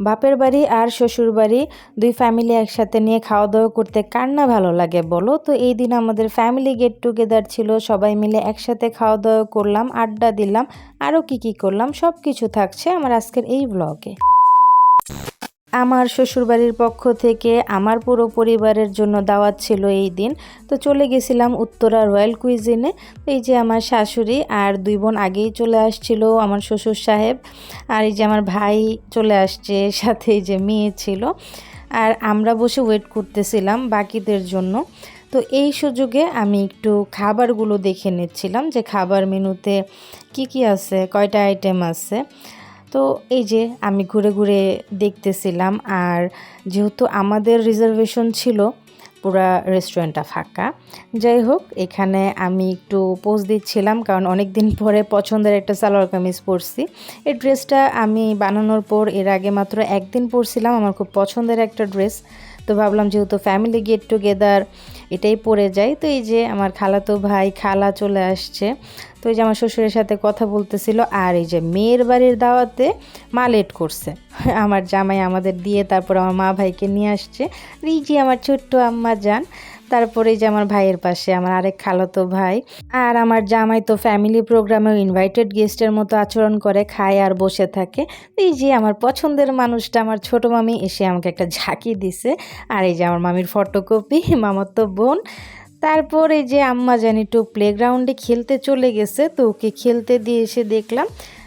বাপের বাড়ি আর শ্বশুর বাড়ি দুই ফ্যামিলি একসাথে নিয়ে খাওয়া দাওয়া করতে কার না ভালো লাগে বলো? তো এই দিন আমাদের ফ্যামিলি গেট টুগেদার ছিল, সবাই মিলে একসাথে খাওয়া দাওয়া করলাম, আড্ডা দিলাম আরও কি কি করলাম সব কিছু থাকছে আমার আজকের এই ব্লগে আমার শ্বশুরবাড়ির পক্ষ থেকে আমার পুরো পরিবারের জন্য দাওয়াত ছিল এই দিন। তো চলে গেছিলাম উত্তরা রয়্যাল কুইজিনে। এই যে আমার শাশুড়ি আর দুই বোন আগেই চলে আসছিল, আমার শ্বশুর সাহেব। আর এই যে আমার ভাই চলে আসছে, সাথে এই যে মেয়ে ছিল। আর আমরা বসে ওয়েট করতেছিলাম বাকিদের জন্য। তো এই সুযোগে আমি একটু খাবারগুলো দেখে নিচ্ছিলাম যে খাবার মেনুতে কি কি আছে, কয়টা আইটেম আছে। তো এই যে আমি ঘুরে ঘুরে দেখতেছিলাম আর যেহেতু আমাদের রিজার্ভেশন ছিল, পুরা রেস্টুরেন্টটা ফাঁকা, যাই হোক, এখানে আমি একটু পোজ দিচ্ছিলাম কারণ অনেক দিন পরে পছন্দের একটা সালোয়ার কামিজ পরছি। এই ড্রেসটা আমি বানানোর পর এর আগে মাত্র একদিন পরছিলাম, আমার খুব পছন্দের একটা ড্রেস তো ভাবলাম যেহেতু ফ্যামিলি গেট টুগেদার এটাই পড়ে যাই। তো এই যে আমার খালাতো ভাই, খালা চলে আসছে। তো এই যে আমার শ্বশুরের সাথে কথা বলতেছিল, আর এই যে মেয়ের বাড়ির দাওয়াতে মা লেট করছে। আমার জামাই আমাদের দিয়ে তারপর আমার মা ভাইকে নিয়ে আসছে। এই যে আমার ছোট্ট আম্মা যান। তারপরে যে আমার ভাইয়ের পাশে, আমার আরেক খালতো ভাই। আর আমার জামাই তো ফ্যামিলি প্রোগ্রামে ইনভাইটেড গেস্টের মতো আচরণ করে, খায় আর বসে থাকে। এই যে আমার পছন্দের মানুষটা, আমার ছোট মামি এসে আমাকে একটা ঝাঁকি দিছে। আর এই যে আমার মামির ফটোকপি মামার তো বোন। তারপর এই যে আম্মা জানি একটু প্লেগ্রাউন্ডে খেলতে চলে গেছে, তো ওকে খেলতে দিয়ে এসে দেখলাম।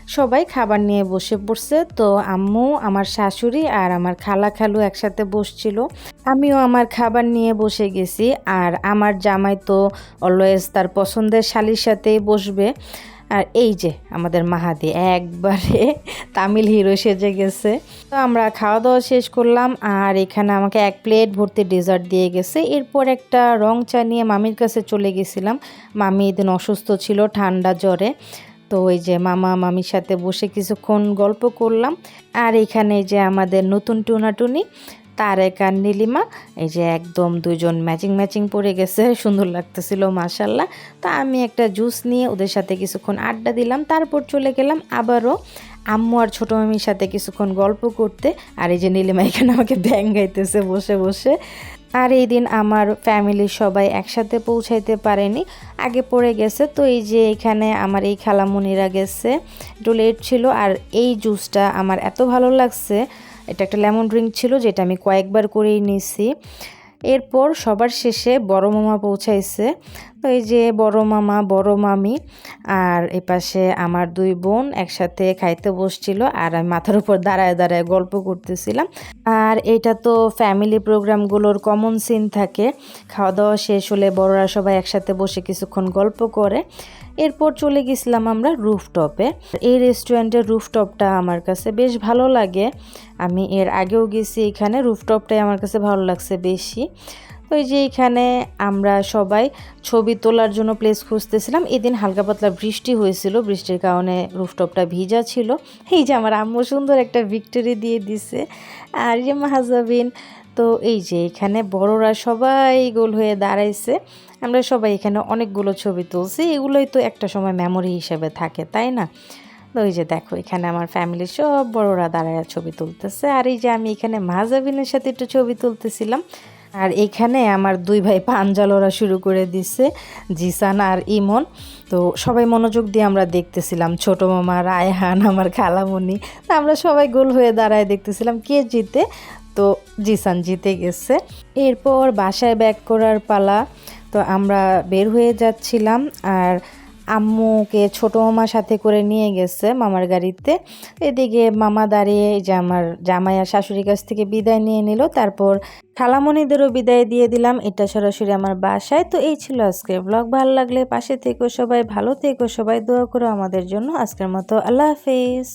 সবাই খাবার নিয়ে বসে পড়ছে। তো আম্মু, আমার শাশুড়ি আর আমার খালা খালু একসাথে বসছিল। আমিও আমার খাবার নিয়ে বসে গেছি আর আমার জামাই তো অলওয়েজ তার পছন্দের শালির সাথেই বসবে। আর এই যে আমাদের মাহাদি, একবারে তামিল হিরো সেজে গেছে। তো আমরা খাওয়া দাওয়া শেষ করলাম আর এখানে আমাকে এক প্লেট ভর্তি ডেজার্ট দিয়ে গেছে। এরপর একটা রং চা নিয়ে মামির কাছে চলে গেছিলাম। মামি এদিন অসুস্থ ছিল ঠান্ডা জ্বরে। তো ওই যে মামা মামির সাথে বসে কিছুক্ষণ গল্প করলাম। আর এখানে যে আমাদের নতুন টুনাটুনি, তারেক আর নীলিমা, এই যে একদম দুজন ম্যাচিং ম্যাচিং পরে গেছে, সুন্দর লাগতেছিল মাসাল্লাহ তা আমি একটা জুস নিয়ে ওদের সাথে কিছুক্ষণ আড্ডা দিলাম, তারপর চলে গেলাম আবারও আম্মু আর ছোটো মামির সাথে কিছুক্ষণ গল্প করতে, আর এই যে নীলিমা এখানে আমাকে ব্যাং গাইতেছে বসে বসে। আর এই দিন আমার ফ্যামিলির সবাই একসাথে পৌঁছাইতে পারেনি। আগে পড়ে গেছে, তো এই যে এখানে আমার এই খালামুনিরা গেছে। একটু লেট ছিল, আর এই জুসটা আমার এত ভালো লাগছে। এটা একটা লেমন ড্রিঙ্ক ছিল, যেটা আমি কয়েকবার করেই নিয়েছি এরপর সবার শেষে বড় মামা পৌঁছাইছে। তো এই যে বড় মামা, বড় মামি আর এই পাশে আমার দুই বোন একসাথে খাইতে বসছিল আর আমি মাথার উপর দাঁড়ায় দাঁড়ায় গল্প করতেছিলাম। আর এটা তো ফ্যামিলি প্রোগ্রামগুলোর কমন সিন থাকে। খাওয়া দাওয়া শেষ হলে বড়রা সবাই একসাথে বসে কিছুক্ষণ গল্প করে। এরপর চলে গেছিলাম আমরা রুফটপে। এই রেস্টুরেন্টের রুফটপটা আমার কাছে বেশ ভালো লাগে। আমি এর আগেও গেছি এখানে, রুফটপটাই আমার কাছে ভালো লাগছে বেশি। ওই যে এখানে আমরা সবাই ছবি তোলার জন্য প্লেস খুঁজতেছিলাম। এদিন হালকা পাতলা বৃষ্টি হয়েছিল, বৃষ্টির কারণে রুফটপটা ভিজা ছিল। এই যে আমার আম্মু সুন্দর একটা ভিক্টোরি দিয়ে দিছে। আর যে মাহাজাবিন তো এই যে এখানে বড়রা সবাই গোল হয়ে দাঁড়াইছে। আমরা সবাই এখানে অনেকগুলো ছবি তুলছি। এগুলোই তো একটা সময় মেমোরি হিসেবে থাকে, তাই না? তো ওই যে দেখো, এখানে আমার ফ্যামিলির সব বড়রা দাঁড়ায় ছবি তুলতেছে। আর এই যে আমি এখানে মাহাজাবিনের সাথে একটু ছবি তুলতেছিলাম। আর এখানে আমার দুই ভাই পাঞ্জালরা শুরু করে দিছে, জিসান আর ইমন। তো সবাই মনোযোগ দিয়ে আমরা দেখতেছিলাম, ছোটো মামা রায়হান, আমার খালামণি আমরা সবাই গোল হয়ে দাঁড়ায় দেখতেছিলাম, কে জিতে? তো জিসান জিতে গেছে। এরপর বাসায় ব্যাক করার পালা, তো আমরা বের হয়ে যাচ্ছিলাম আর আম্মুকে ছোট মামার সাথে করে নিয়ে গেছে মামার গাড়িতে। এদিকে মামা দাঁড়িয়ে যে আমার জামাই আর শাশুড়ির কাছ থেকে বিদায় নিয়ে নিল। তারপর খালামণিদেরও বিদায় দিয়ে দিলাম। এটা সরাসরি আমার বাসায়। তো এই ছিল আজকের ব্লগ। ভালো লাগলে পাশে থেকো সবাই, ভালো থেকো, সবাই দোয়া করো আমাদের জন্য। আজকের মতো আল্লাহ হাফিজ।